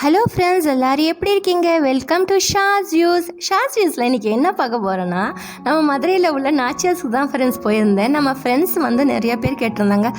Hello friends எல்லோரும் எப்படி இருக்கீங்க? வெல்கம் டு ஷாஸ் யூஸ் ஷாஸ் யூஸில் இன்றைக்கி என்ன பார்க்க போகிறோன்னா நம்ம மதுரையில் உள்ள நாச்சியாஸுக்கு தான் ஃப்ரெண்ட்ஸ் போயிருந்தேன். நம்ம ஃப்ரெண்ட்ஸ் வந்து நிறைய பேர் கேட்டிருந்தாங்க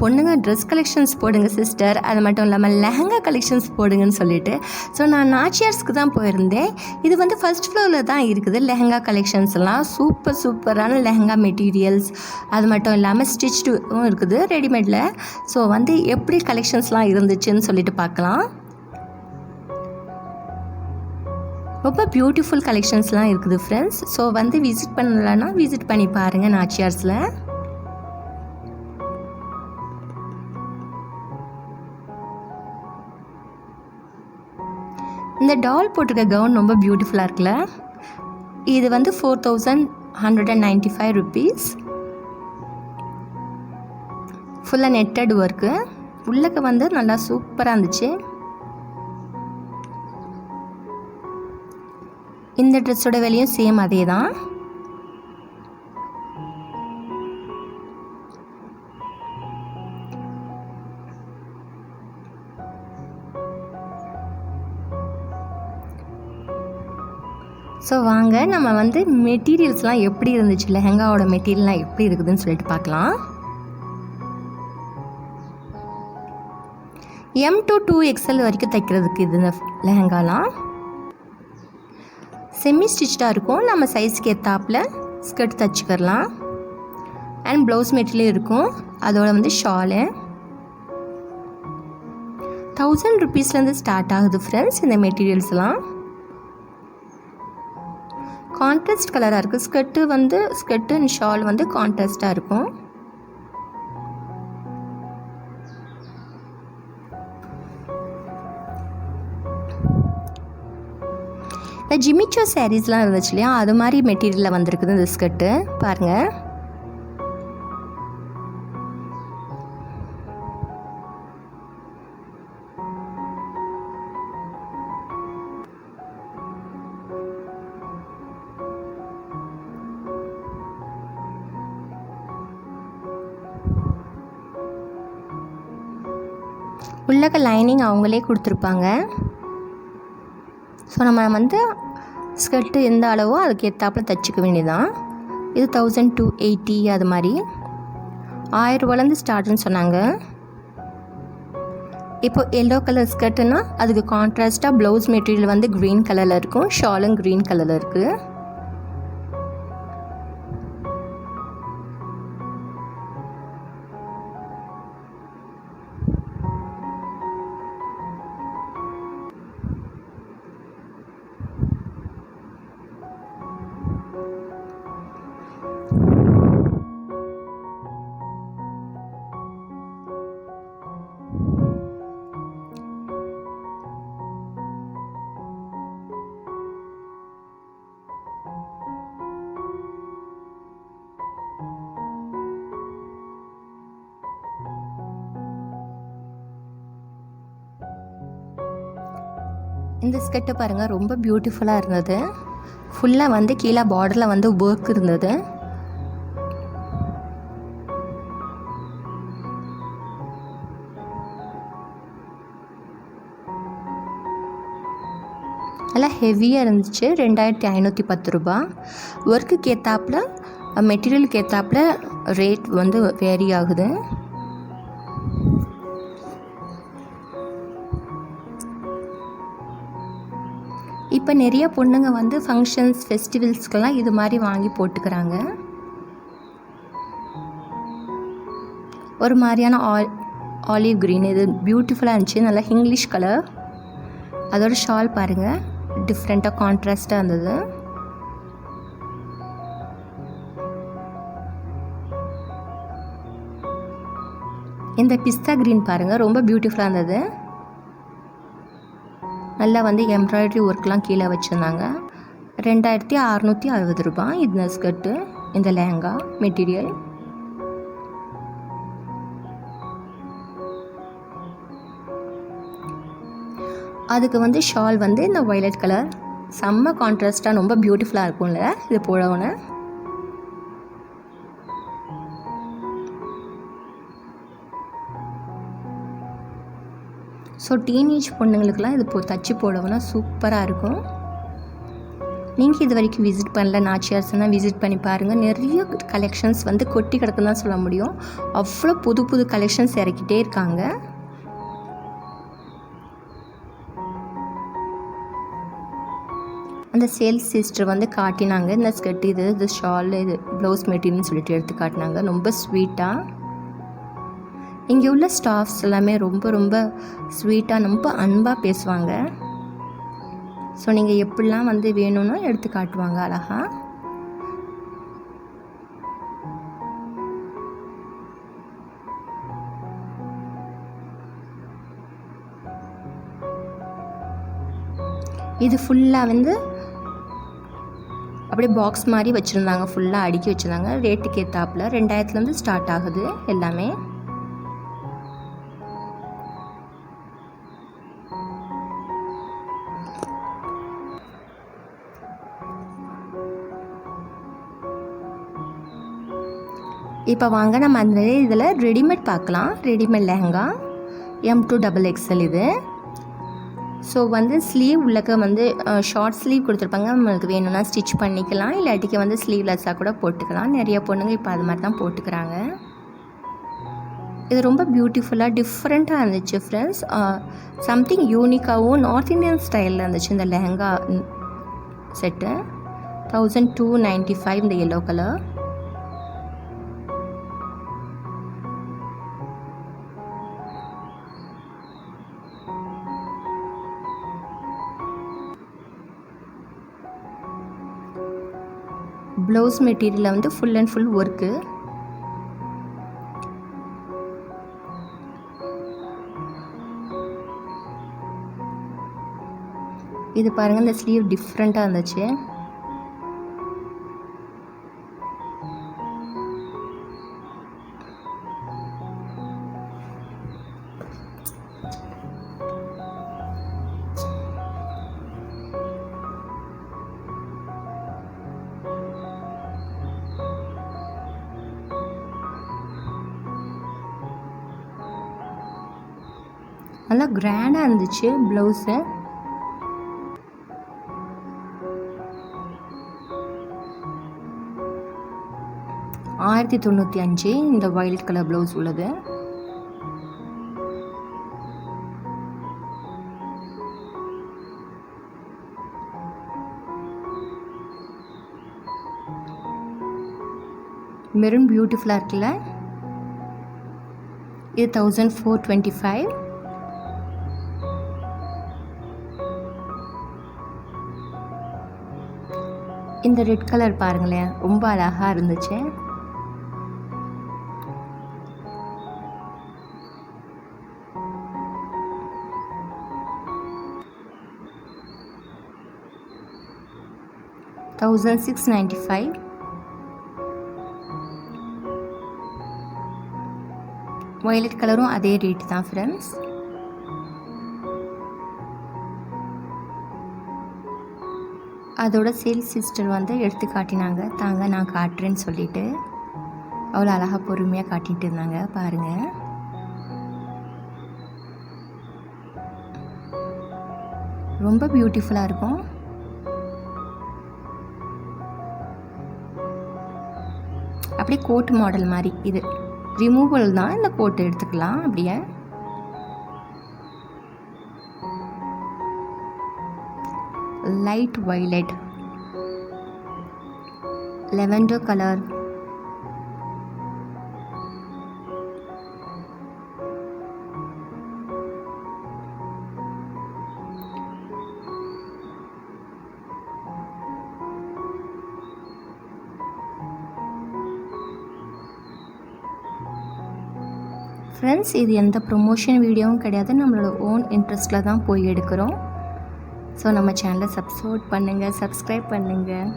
பொண்ணுங்க ட்ரெஸ் கலெக்ஷன்ஸ் போடுங்க சிஸ்டர் அது மட்டும் இல்லாமல் லெஹங்கா கலெக்ஷன்ஸ் போடுங்கன்னு சொல்லிட்டு. ஸோ நான் நாச்சியார்ஸ்க்கு தான் போயிருந்தேன். இது வந்து ஃபர்ஸ்ட் ஃப்ளோரில் தான் இருக்குது லெஹங்கா கலெக்ஷன்ஸ்லாம் சூப்பர் சூப்பரான லெஹங்கா மெட்டீரியல்ஸ் அது மட்டும் இல்லாமல் ஸ்டிச்சும் இருக்குது ரெடிமேடில் ஸோ வந்து எப்படி கலெக்ஷன்ஸ்லாம் இருந்துச்சுன்னு சொல்லிட்டு பார்க்கலாம். ரொம்ப பியூட்டிஃபுல் கலெக்ஷன்ஸ்லாம் இருக்குது ஃப்ரெண்ட்ஸ் ஸோ வந்து விசிட் பண்ணலன்னா விசிட் பண்ணி பாருங்கள் நாச்சியார்ஸில். இந்த டால் போட்டிருக்க கவுன் ரொம்ப பியூட்டிஃபுல்லாக இருக்குல்ல? இது வந்து four thousand hundred and ninety five rupees ஃபுல்லாக நெட்டட் ஒர்க்கு உள்ளக்க வந்து நல்லா சூப்பராக இருந்துச்சு. இந்த ட்ரெஸ்ஸோட விலையும் சேம் அதே தான் ஸோ வாங்க நம்ம வந்து மெட்டீரியல்ஸ்லாம் எப்படி இருந்துச்சு? லெஹங்காவோட மெட்டீரியல்லாம் எப்படி இருக்குதுன்னு சொல்லிட்டு பார்க்கலாம். எம் டு டூ எக்ஸ்எல் வரைக்கும் தைக்கிறதுக்கு இது இந்த லெஹங்காலாம். செமி ஸ்டிச்சாக இருக்கும். நம்ம சைஸ்க்கு ஏற்றாப்புல ஸ்கர்ட் தைச்சிக்கிறலாம். அண்ட் ப்ளவுஸ் மெட்டீரியல் இருக்கும். அதோட வந்து ஷாலு தௌசண்ட் ருபீஸ்லேருந்து ஸ்டார்ட் ஆகுது ஃப்ரெண்ட்ஸ் இந்த மெட்டீரியல்ஸ்லாம் கான்ட்ராஸ்ட் கலராக இருக்குது ஸ்கர்ட்டு வந்து ஸ்கர்ட்டு அண்ட் ஷால் வந்து கான்ட்ராஸ்ட்டாக இருக்கும். இந்த ஜிமிச்சோ சாரீஸ்லாம் இருந்துச்சு இல்லையா? அது மாதிரி மெட்டீரியலில் வந்திருக்குது இந்த ஸ்கர்ட்டு. பாருங்கள் உள்ளக லைனிங் அவங்களே கொடுத்துருப்பாங்க. ஸோ நம்ம வந்து ஸ்கர்ட்டு எந்த அளவோ அதுக்கு ஏற்றாப்பில் தைச்சிக்க வேண்டியதான் இது தௌசண்ட் டூ எயிட்டி அது மாதிரி. ஆயிரரூபாலேருந்து ஸ்டார்ட்னு சொன்னாங்க. இப்போ எல்லோ கலர் ஸ்கர்ட்டுன்னா அதுக்கு கான்ட்ராஸ்ட்டாக ப்ளவுஸ் மெட்டீரியல் வந்து க்ரீன் கலரில் இருக்கும் ஷாலும் க்ரீன் கலரில் இருக்குது இந்த ஸ்கெட்டை பாருங்கள் ரொம்ப பியூட்டிஃபுல்லாக இருந்தது. ஃபுல்லாக வந்து கீழே பார்டரில் வந்து ஒர்க் இருந்தது. நல்லா ஹெவியாக இருந்துச்சு. ரெண்டாயிரத்தி ஐநூற்றி பத்து ரூபா. ஒர்க்குக்கு ஏற்றாப்புல மெட்டீரியலுக்கு ஏற்றாப்புல ரேட் வந்து வேரி ஆகுது. இப்போ நிறைய பொண்ணுங்க வந்து ஃபங்க்ஷன்ஸ் ஃபெஸ்டிவல்ஸ்க்கெல்லாம் இது மாதிரி வாங்கி போட்டுக்கிறாங்க. ஒரு மாதிரியான ஆல் ஆலிவ் க்ரீன் இது பியூட்டிஃபுல்லாக இருந்துச்சு. நல்லா இங்கிலீஷ் கலர் அதோட ஷால் பாருங்கள் டிஃப்ரெண்ட்டாக கான்ட்ராஸ்ட்டாக இருந்தது. இந்த பிஸ்தா க்ரீன் பாருங்கள் ரொம்ப பியூட்டிஃபுல்லாக இருந்தது. நல்லா வந்து எம்ப்ராய்டரி ஒர்க்லாம் கீழே வச்சுருந்தாங்க. ரெண்டாயிரத்தி அறநூற்றி அறுபது ரூபாய். இந்த ஸ்கர்ட்டு இந்த லெஹங்கா மெட்டீரியல். அதுக்கு வந்து ஷால் வந்து இந்த வயலட் கலர். செம்ம கான்ட்ராஸ்ட்டாக ரொம்ப பியூட்டிஃபுல்லாக இருக்கும்ல இது போடவுன்னு. ஸோ டீனேஜ் பொண்ணுங்களுக்குலாம் இது போ தச்சு போடவுன்னா சூப்பராக இருக்கும். நீங்கள் இது வரைக்கும் விசிட் பண்ணல நாச்சியார்ஸ்னா விசிட் பண்ணி பாருங்கள் நிறைய கலெக்ஷன்ஸ் வந்து கொட்டி கிடக்குன்னு தான் சொல்ல முடியும். அவ்வளோ புது புது கலெக்ஷன்ஸ் இறக்கிட்டே இருக்காங்க. அந்த சேல்ஸ் சிஸ்டர் வந்து காட்டினாங்க. இந்த ஸ்கர்ட் இது இது ஷால் இது ப்ளவுஸ் மெட்டீரியல்னு சொல்லிட்டு எடுத்து காட்டினாங்க. ரொம்ப ஸ்வீட்டாக இங்கே உள்ள ஸ்டாஃப்ஸ் எல்லாமே ரொம்ப ரொம்ப ஸ்வீட்டாக ரொம்ப அன்பாக பேசுவாங்க. ஸோ நீங்கள் எப்படிலாம் வந்து வேணும்னா எடுத்து காட்டுவாங்க அழகா. இது ஃபுல்லாக வந்து அப்படியே பாக்ஸ் மாதிரி வச்சுருந்தாங்க. ஃபுல்லாக அடுக்கி வச்சுருந்தாங்க. ரேட்டுக்கு ஏற்றாப்புல ரெண்டாயிரத்துலேருந்து ஸ்டார்ட் ஆகுது எல்லாமே. இப்போ வாங்க நம்ம அந்த இதில் ரெடிமேட் பார்க்கலாம். Readymade lehenga M to double XL இது. ஸோ வந்து ஸ்லீவ் உள்ளக்க வந்து ஷார்ட் ஸ்லீவ் கொடுத்துருப்பாங்க. நம்மளுக்கு வேணும்னா ஸ்டிச் பண்ணிக்கலாம். இல்லாட்டிக்கு வந்து ஸ்லீவ்லெஸ்ஸாக கூட போட்டுக்கலாம். நிறைய பொண்ணுங்க இப்போ அது மாதிரி தான் போட்டுக்கிறாங்க. இது ரொம்ப பியூட்டிஃபுல்லாக டிஃப்ரெண்ட்டாக இருந்துச்சு ஃப்ரெண்ட்ஸ் சம்திங் யூனிக்காகவும் நார்த் இந்தியன் ஸ்டைலில் இருந்துச்சு இந்த lehenga set thousand two ninety five இந்த எல்லோ கலர் ப்ளவுஸ் மெட்டீரியலில் வந்து ஃபுல் அண்ட் ஃபுல் ஒர்க்கு இது பாருங்கள் இந்த ஸ்லீவ் டிஃப்ரெண்ட்டாக இருந்துச்சு. கிராண்டாக இருந்துச்சு ப்ளவுஸு ஆயிரத்தி தொண்ணூற்றி அஞ்சு இந்த வயலட் கலர் ப்ளவுஸ் உள்ளது. மெரூன் பியூட்டிஃபுல்லாக இருக்குல்ல? இது தௌசண்ட் ஃபோர் டுவெண்ட்டி ஃபைவ் இந்த ரெட் கலர் பாருங்களேன் ரொம்ப அழகாக இருந்துச்சு. Thousand six ninety five violet கலரும் அதே ரேட் தான் ஃப்ரெண்ட்ஸ் அதோட சேல்ஸ் சிஸ்டர் வந்து எடுத்து காட்டினாங்க. தாங்க நான் காட்டுறேன்னு சொல்லிட்டு அவ்வளோ அழகாக பொறுமையாக காட்டிகிட்டு இருந்தாங்க. பாருங்கள் ரொம்ப பியூட்டிஃபுல்லாக இருக்கும். அப்படியே கோட் மாடல் மாதிரி. இது ரிமூவல் தான். இந்த கோட்டு எடுத்துக்கலாம் அப்படியே. Light violet lavender colour friends இது எந்த ப்ரொமோஷன் வீடியோவும் கிடையாது. நம்மளோட ஓன் இன்ட்ரெஸ்ட்டில் தான் போய் எடுக்கிறோம். ஸோ நம்ம சேனலை சப்ஸ்போர்ட் பண்ணுங்கள் சப்ஸ்கிரைப் பண்ணுங்கள்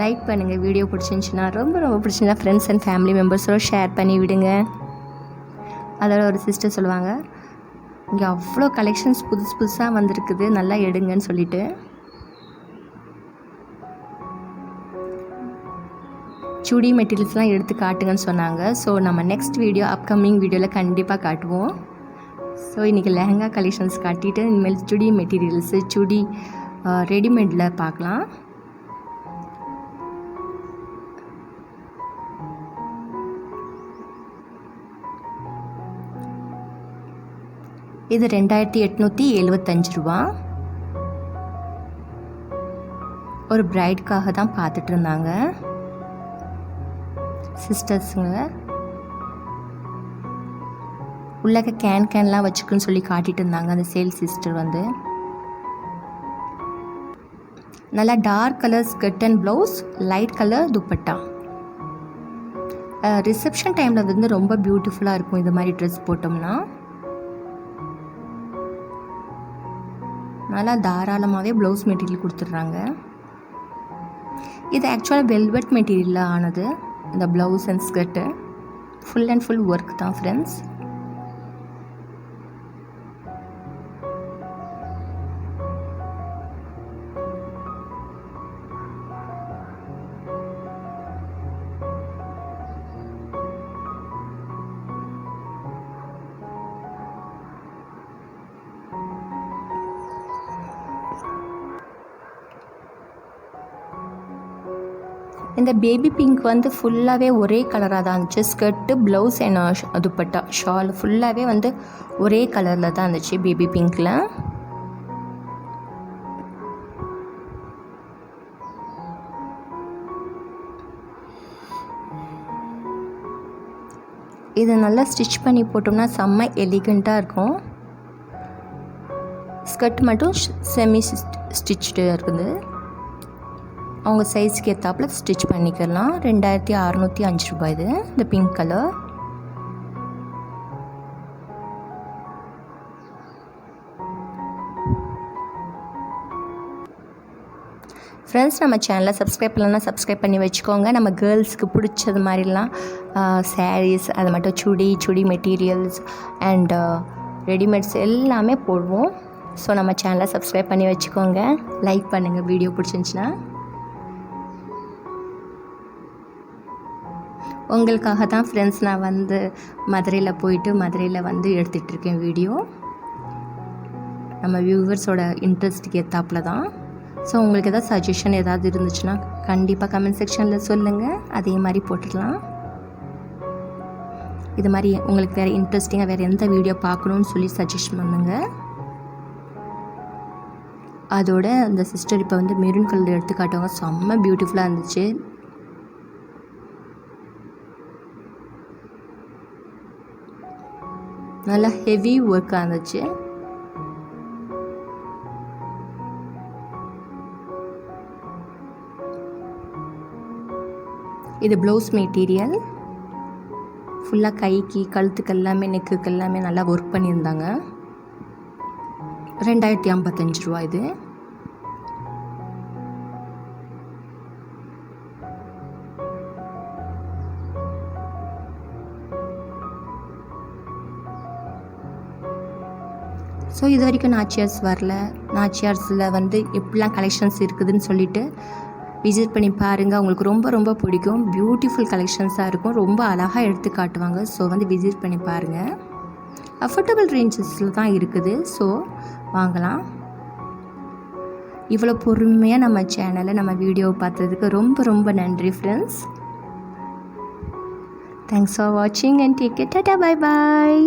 லைக் பண்ணுங்கள் வீடியோ பிடிச்சிருந்துச்சின்னா ரொம்ப ரொம்ப பிடிச்சிருந்தா ஃப்ரெண்ட்ஸ் அண்ட் ஃபேமிலி மெம்பர்ஸோட ஷேர் பண்ணி விடுங்க. அதோட ஒரு சிஸ்டர் சொல்லுவாங்க இங்கே அவ்வளோ கலெக்ஷன்ஸ் புதுசு புதுசாக வந்திருக்குது நல்லா எடுங்கன்னு சொல்லிட்டு. சுடி மெட்டீரியல்ஸ்லாம் எடுத்து காட்டுங்கன்னு சொன்னாங்க. ஸோ நம்ம நெக்ஸ்ட் வீடியோ அப்கமிங் வீடியோவில் கண்டிப்பாக காட்டுவோம். ஸோ இன்றைக்கி லெஹங்கா கலெக்ஷன்ஸ் காட்டிட்டு இனிமேல் சுடி மெட்டீரியல்ஸு சுடி ரெடிமேடில் பார்க்கலாம். இது ரெண்டாயிரத்தி எட்நூற்றி எழுபத்தஞ்சு ரூபா. ஒரு பிரைட்காக தான் பார்த்துட்டு இருந்தாங்க. சிஸ்டர்ஸுங்க உள்ளக்க கேன் கேன்லாம் வச்சுக்குன்னு சொல்லி காட்டிட்டு இருந்தாங்க அந்த சேல்ஸ் சிஸ்டர் வந்து. நல்லா dark colour skirt and blouse light colour dupatta. Reception டைமில் வந்து ரொம்ப பியூட்டிஃபுல்லாக இருக்கும் இது மாதிரி ட்ரெஸ் போட்டோம்னா. நல்லா தாராளமாகவே ப்ளவுஸ் மெட்டீரியல் கொடுத்துட்றாங்க. இது ஆக்சுவலாக வெல்வெட் மெட்டீரியலில் ஆனது இந்த blouse and skirt. Full and full work தான் ஃப்ரெண்ட்ஸ் இந்த பேபி பிங்க் வந்து ஃபுல்லாகவே ஒரே கலராக தான் இருந்துச்சு. ஸ்கர்ட்டு ப்ளவுஸ் என்ன துப்பட்டா. ஷால் ஃபுல்லாகவே வந்து ஒரே கலரில் தான் இருந்துச்சு பேபி பிங்க்கில் இது நல்லா ஸ்டிச் பண்ணி போட்டோம்னா செம்ம எலிகண்ட்டாக இருக்கும். ஸ்கர்ட் மட்டும் செமி ஸ்டிச்டு இருக்குது. அவங்க சைஸ்க்கு ஏற்றாப்புல ஸ்டிச் பண்ணிக்கலாம். ரெண்டாயிரத்தி அறநூற்றி அஞ்சு ரூபாய் இது. இந்த பிங்க் கலர் ஃப்ரெண்ட்ஸ் நம்ம சேனலை சப்ஸ்கிரைப் பண்ணலன்னா சப்ஸ்கிரைப் பண்ணி வச்சுக்கோங்க. நம்ம கேர்ள்ஸ்க்கு பிடிச்சது மாதிரிலாம் சாரீஸ் அது மட்டும் chudi chudi materials and readymades எல்லாமே போடுவோம். ஸோ நம்ம சேனலை சப்ஸ்கிரைப் பண்ணி வச்சுக்கோங்க. லைக் பண்ணுங்கள் வீடியோ பிடிச்சிருந்துச்சின்னா. உங்களுக்காக தான் ஃப்ரெண்ட்ஸ் நான் வந்து மதுரையில் போயிட்டு மதுரையில் வந்து எடுத்துகிட்ருக்கேன் வீடியோ நம்ம வியூவர்ஸோட இன்ட்ரெஸ்ட்டுக்கு ஏற்றாப்புல தான். ஸோ உங்களுக்கு எதாவது சஜஷன் ஏதாவது இருந்துச்சுன்னா கண்டிப்பாக கமெண்ட் செக்ஷனில் சொல்லுங்கள் அதே மாதிரி போட்டுடலாம் இது மாதிரி உங்களுக்கு வேறு இன்ட்ரெஸ்டிங்காக வேறு எந்த வீடியோ பார்க்கணுன்னு சொல்லி சஜஷன் பண்ணுங்கள் அதோட அந்த சிஸ்டர் இப்போ வந்து மெரூன் கலர் எடுத்து காட்டுவாங்க செம்ம பியூட்டிஃபுல்லாக இருந்துச்சு. நல்லா ஹெவி ஒர்க்காக இருந்துச்சு. இது ப்ளவுஸ் மெட்டீரியல் ஃபுல்லாக கைக்கு கழுத்துக்கு எல்லாமே நெக்குக்கு எல்லாமே நல்லா ஒர்க் பண்ணியிருந்தாங்க. ரெண்டாயிரத்தி ஐம்பத்தஞ்சு ரூபா இது. ஸோ இது வரைக்கும் நாச்சியார்ஸ் வரல. நாச்சியார்ஸில் வந்து எப்படிலாம் கலெக்ஷன்ஸ் இருக்குதுன்னு சொல்லிட்டு விசிட் பண்ணி பாருங்கள் அவங்களுக்கு ரொம்ப ரொம்ப பிடிக்கும். பியூட்டிஃபுல் கலெக்ஷன்ஸாக இருக்கும். ரொம்ப அழகாக எடுத்து காட்டுவாங்க. ஸோ வந்து விசிட் பண்ணி பாருங்கள் அஃபோர்டபுள் ரேஞ்சஸில் தான் இருக்குது. ஸோ வாங்கலாம். இவ்வளோ பொறுமையாக நம்ம சேனலை நம்ம வீடியோவை பார்த்ததுக்கு ரொம்ப ரொம்ப நன்றி ஃப்ரெண்ட்ஸ் தேங்க்ஸ் ஃபார் வாட்சிங் and take tata bye bye